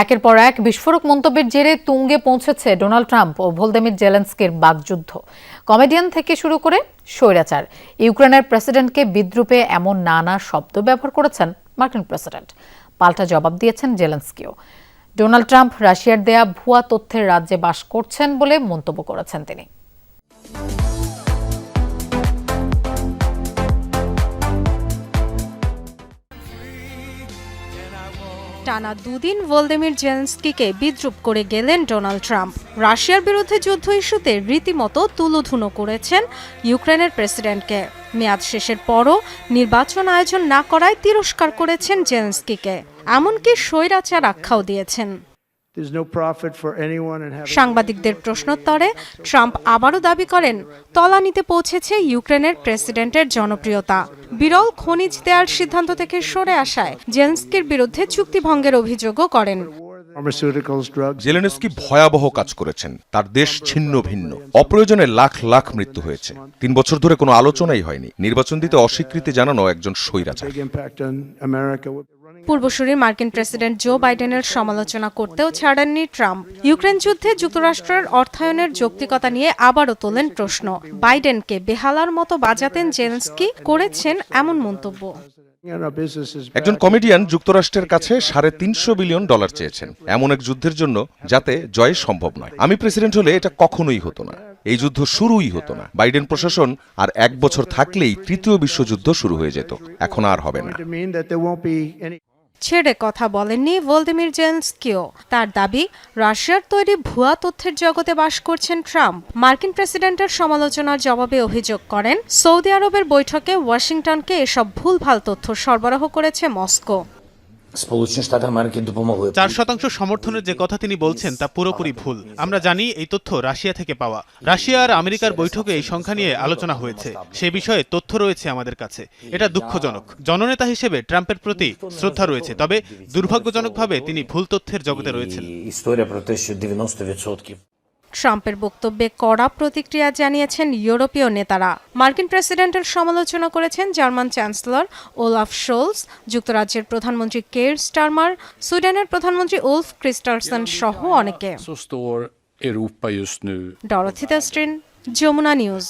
একের পর এক বিস্ফোরক মন্তব্যের জেরে তুঙ্গে পৌঁছেছে ডোনাল্ড ট্রাম্প ও ভোলদেমির জেলেন্সকের বাগযুদ্ধ কমেডিয়ান থেকে শুরু করে স্বৈরাচার। ইউক্রেনের প্রেসিডেন্টকে বিদ্রুপে এমন নানা শব্দ ব্যবহার করেছেন মার্কিন প্রেসিডেন্ট। পাল্টা জবাব দিয়েছেন জেলেন্সকিও। ডোনাল্ড ট্রাম্প রাশিয়ার দেয়া ভুয়া তথ্যের রাজ্যে বাস করছেন বলে মন্তব্য করেছেন তিনি। টানা দুদিন ভোলদেমির জেলেন্সকিকে বিদ্রুপ করে গেলেন ডোনাল্ড ট্রাম্প। রাশিয়ার বিরুদ্ধে যুদ্ধ ইস্যুতে রীতিমতো তুলোধুনো করেছেন ইউক্রেনের প্রেসিডেন্টকে। মেয়াদ শেষের পরও নির্বাচন আয়োজন না করায় তিরস্কার করেছেন জেলেন্সকিকে। এমনকি স্বৈরাচার আখ্যাও দিয়েছেন। সাংবাদিকদের প্রশ্নোত্তরে ট্রাম্প আবারও দাবি করেন তলানিতে পৌঁছেছে ইউক্রেনের প্রেসিডেন্টের জনপ্রিয়তা। বিরল খনিজ দেওয়ার সিদ্ধান্ত থেকে সরে আসায় জেলেন্সকির বিরুদ্ধে চুক্তি ভঙ্গের অভিযোগও করেন। Pharmaceuticals, জেলেনস্কি ভয়াবহ কাজ করেছেন। তার দেশ ছিন্ন ভিন্ন। অপ্রয়োজনে লাখ লাখ মৃত্যু হয়েছে। তিন বছর ধরে কোনো আলোচনাই হয়নি। নির্বাচন দিতে অস্বীকৃতি জানানো একজন স্বৈরাচার। পূর্বসূরি মার্কিন প্রেসিডেন্ট জো বাইডেনের সমালোচনা করতেও ছাড়েননি ট্রাম্প। ইউক্রেন যুদ্ধে যুক্তরাষ্ট্রের অর্থায়নের যৌক্তিকতা নিয়ে আবারও তোলেন প্রশ্ন। বাইডেনকে বেহালার মতো বাজাতেন জেলেন্সকি, করেছেন এমন মন্তব্য। একজন কমেডিয়ান যুক্তরাষ্ট্রের কাছে সাড়ে তিনশো বিলিয়ন ডলার চেয়েছেন। এমন এক যুদ্ধের জন্য যাতে জয় সম্ভব নয়। আমি প্রেসিডেন্ট হলে এটা কখনোই হতো না। এই যুদ্ধ শুরুই হতো না। বাইডেন প্রশাসন আর এক বছর থাকলেই তৃতীয় বিশ্বযুদ্ধ শুরু হয়ে যেত। এখন আর হবে না। ছেড়ে কথা বলেননি ভোলদিমির জেলেন্সকিও তার দাবি, রাশিয়ার তৈরি ভুয়া তথ্যের জগতে বাস করছেন ট্রাম্প। মার্কিন প্রেসিডেন্টের সমালোচনার জবাবে অভিযোগ করেন, সৌদি আরবের বৈঠকে ওয়াশিংটনকে এসব ভুলভাল তথ্য সরবরাহ করেছে মস্কো। Сполучені Штати Америки допомогли. চার শতাংশ সমর্থনের যে কথা তিনি বলছেন তা পুরোপুরি ভুল আমরা জানি এই তথ্য রাশিয়া থেকে পাওয়া রাশিয়া আর আমেরিকার বৈঠকে এই সংখ্যা নিয়ে আলোচনা হয়েছে সে বিষয়ে তথ্য রয়েছে আমাদের কাছে এটা দুঃখজনক জননেতা হিসেবে ট্রাম্পের প্রতি শ্রদ্ধা রয়েছে তবে দুর্ভাগ্যজনকভাবে তিনি ভুল তথ্যের জগতে রয়েছেন ট্রাম্পের বক্তব্যে কড়া প্রতিক্রিয়া জানিয়েছেন ইউরোপীয় নেতারা। মার্কিন প্রেসিডেন্টের সমালোচনা করেছেন জার্মান চ্যান্সেলর ওলাফ শোলস যুক্তরাজ্যের প্রধানমন্ত্রী কেয়ার স্টারমার সুইডেনের প্রধানমন্ত্রী উলফ ক্রিস্টারসন সহ অনেকে। ডরথিতা স্ট্রিন যমুনা নিউজ।